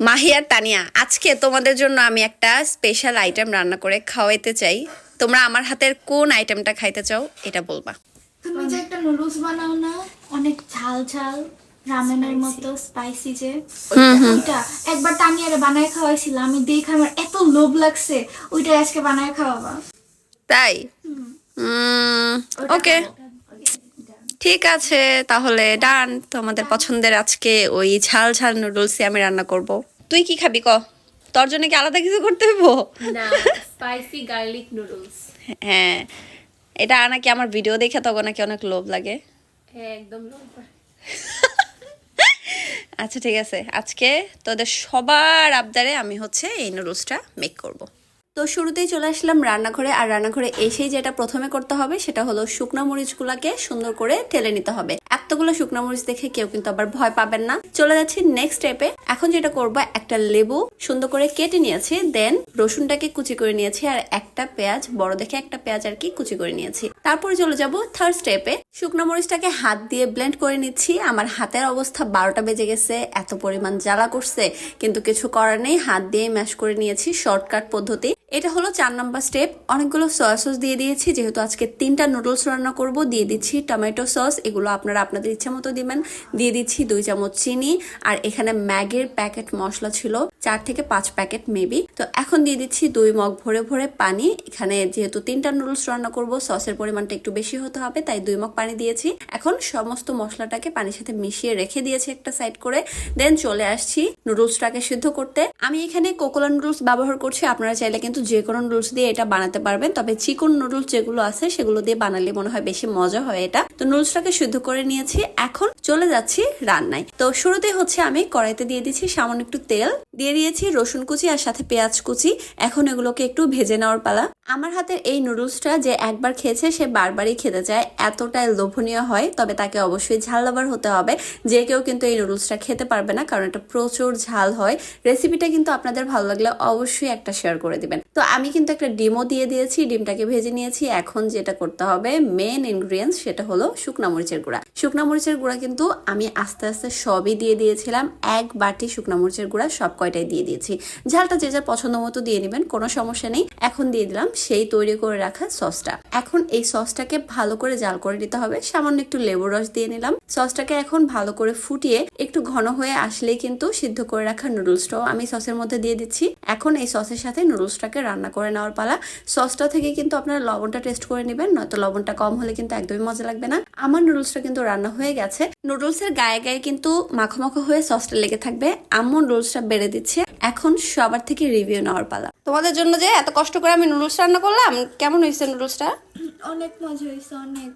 মাহি আর তানিয়া আজকে তোমাদের জন্য আমি একটা স্পেশাল আইটেম রান্না করে খাওয়াইতে চাই। তোমরা আমার হাতের কোন আইটেমটা খাইতে চাও এটা বলবা। তুমি যে একটা নুডলস বানাও না অনেক ঝাল ঝাল রামেনের মতো স্পাইসি যে ওইটা একবার তানিয়ারে বানায় খাওয়াইছিলাম আমি দেখে আমার এত লোভ লাগছে ওইটা আজকে বানায় খাওয়াবা। তাই? ওকে ঠিক আছে তাহলে ডান। তোমাদের পছন্দের আজকে ওই ঝাল ঝাল নুডলসই আমি রান্না করব। তুই কি খাবি ক? তোর জন্য কি আলাদা কিছু করতে হইব? না স্পাইসি গার্লিক নুডলস হ্যাঁ এটা নাকি আমার ভিডিও দেখে তখন নাকি অনেক লোভ লাগে। হ্যাঁ একদম লম্বা আচ্ছা ঠিক আছে। আজকে তোদের সবার আবদারে আমি হচ্ছে এই নুডলসটা মেক করব। তো শুরুতেই চলে আসলাম রান্নাঘরে, আর রান্নাঘরে এসেই যেটা প্রথমে করতে হবে সেটা হলো শুকনো মরিচগুলোকে সুন্দর করে ঠেলে নিতে হবে। এতগুলো শুকনো মরিচ দেখে কেউ কিন্তু আবার ভয় পাবেন না। চলে যাচ্ছি নেক্সট স্টেপে এখন যেটা করব, একটা লেবু সুন্দর করে কেটে নিয়েছি দেন রসুনটাকে কুচি করে নিয়েছি, আর একটা পেঁয়াজ, বড় দেখে একটা পেঁয়াজ আর কি কুচি করে নিয়েছি। তারপরে চলে যাব থার্ড স্টেপে শুকনো মরিচটাকে হাত দিয়ে ব্লেন্ড করে নিচ্ছি। আমার হাতের অবস্থা বারোটা বেজে গেছে, এত পরিমাণ জ্বালা করছে, কিন্তু কিছু করার নেই। হাত দিয়ে ম্যাশ করে নিয়েছি শর্টকাট পদ্ধতি। এটা হলো চার নাম্বার স্টেপ অনেকগুলো সয়া সস দিয়ে দিয়েছি, যেহেতু আজকে তিনটা নুডলস রান্না করব, দিয়ে দিচ্ছি টমেটো সস এগুলো আপনারা আপনাদের ইচ্ছা মতো দিবেন। দিয়ে দিচ্ছি দুই চামচ চিনি, আর এখানে ম্যাগের প্যাকেট মশলা ছিল, চার থেকে পাঁচ প্যাকেট মেবি তো এখন দিয়ে দিচ্ছি দুই মগ ভরে ভরে পানি। এখানে যেহেতু তিনটা নুডলস রান্না করব সসের পরিমাণটা একটু বেশি হতে হবে, তাই দুই মগ পানি দিয়েছি। এখন সমস্ত মশলাটাকে পানির সাথে মিশিয়ে রেখে দিয়েছি একটা সাইড করে। দেন চলে আসছি নুডলসটাকে সিদ্ধ করতে। আমি এখানে কোকোলা নুডলস ব্যবহার করছি, আপনারা চাইলে কিন্তু যে কোনো নুডলস দিয়ে এটা বানাতে পারবেন। তবে চিকন নুডলস যেগুলো আছে, সেগুলো দিয়ে বানালে মনে হয় বেশি মজা হয় এটা। তো নুডলসটাকে সিদ্ধ করে নিয়েছি। এখন চলে যাচ্ছি রান্নায়। তো শুরুতে হচ্ছে আমি কড়াইতে দিয়ে দিচ্ছি সামান্য একটু তেল। দিয়ে দিয়েছি রসুন কুচি আর সাথে পেঁয়াজ কুচি। এখন এগুলোকে একটু ভেজে নেওয়ার পালা। আমার হাতের এই নুডলসটা যে একবার খেয়েছে, সে বারবারই খেতে চায়। এতটাই লোভনীয় হয়, তবে তাকে অবশ্যই ঝাল লাভার হতে হবে। যে কেউ কিন্তু এই নুডলসটা খেতে পারবে না, কারণ এটা প্রচুর ঝাল হয়। রেসিপিটা কিন্তু আপনাদের ভালো লাগলে অবশ্যই একটা শেয়ার করে দিবেন। তো আমি কিন্তু একটা ডিমও দিয়ে দিয়েছি, ডিমটাকে ভেজে নিয়েছি। এখন যেটা করতে হবে মেন ইনগ্রিডিয়েন্টস সেটা হলো শুকনা মরিচের গুঁড়া। শুকনা মরিচের গুঁড়া কিন্তু আমি আস্তে আস্তে সবই দিয়ে দিয়েছিলাম। এক বাটি শুকনা মরিচের গুঁড়া সব কয়টাই দিয়ে দিয়েছি। ঝালটা যে যার পছন্দ মতো দিয়ে নেবেন, কোনো সমস্যা নেই। এখন দিয়ে দিলাম সেই তৈরি করে রাখা সসটা। এখন এই সসটাকে ভালো করে জাল করে নিতে হবে। সামান্য একটু লেবুর রস দিয়ে নিলাম। সসটাকে এখন ভালো করে ফুটিয়ে একটু ঘন হয়ে আসলেই কিন্তু সিদ্ধ করে রাখা নুডলসটাও আমি সসের মধ্যে দিয়ে দিচ্ছি। এখন এই সসের সাথে নুডলসটাকে রান্না করে নেওয়ার পালা। সসটা থেকে কিন্তু আপনারা লবণটা টেস্ট করে নেবেন নয়তো লবণটা কম হলে কিন্তু একদমই মজা লাগবে না। আমার নুডলসটা কিন্তু রান্না হয়ে গেছে। নুডলসের গায়ে গায়ে কিন্তু মাখো মাখো হয়ে সসটা লেগে থাকবে। আম্মু নুডলসটা বেড়ে দিচ্ছে। এখন সবার থেকে রিভিউ নেওয়ার পালা। তোমাদের জন্য যে এত কষ্ট করে আমি নুডলস রান্না করলাম কেমন হয়েছে নুডলসটা অনেক মজা হয়েছে অনেক।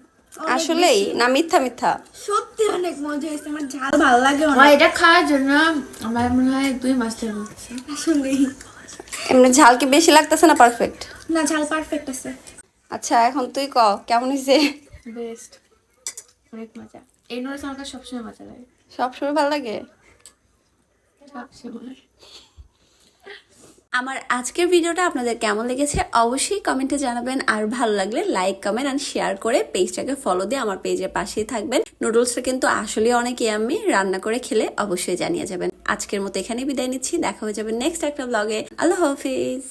আসলেই না মিথ্যা মিথ্যা। সত্যি অনেক মজা হয়েছে আমার ঝাল ভালো লাগে এটা খাওয়ার জন্য আমার মনে হয় দুই মাস ধরে আসলেই। এমনি ঝাল কি বেশি লাগতেছে না পারফেক্ট না ঝাল পারফেক্ট আছে। আচ্ছা এখন তুই ক কেমন হয়েছে? বেস্ট অনেক মজা। এই নুডলস আমার কাছে সবসময় মজা লাগে। সবসময় ভালো লাগে? সবসময়। আমার আজকের ভিডিওটা আপনাদের কেমন লেগেছে অবশ্যই কমেন্টে জানাবেন। আর ভালো লাগলে লাইক কমেন্ট আর শেয়ার করে পেজটাকে ফলো দিয়ে আমার পেজের পাশেই থাকবেন। নুডলসটা কিন্তু আসলে অনেক ইয়াম্মি রান্না করে খেলে অবশ্যই জানিয়ে যাবেন। আজকের মতো এখানে বিদায় নিচ্ছি, দেখা হয়ে যাবে নেক্সট একটা ব্লগে আল্লাহ হাফিজ।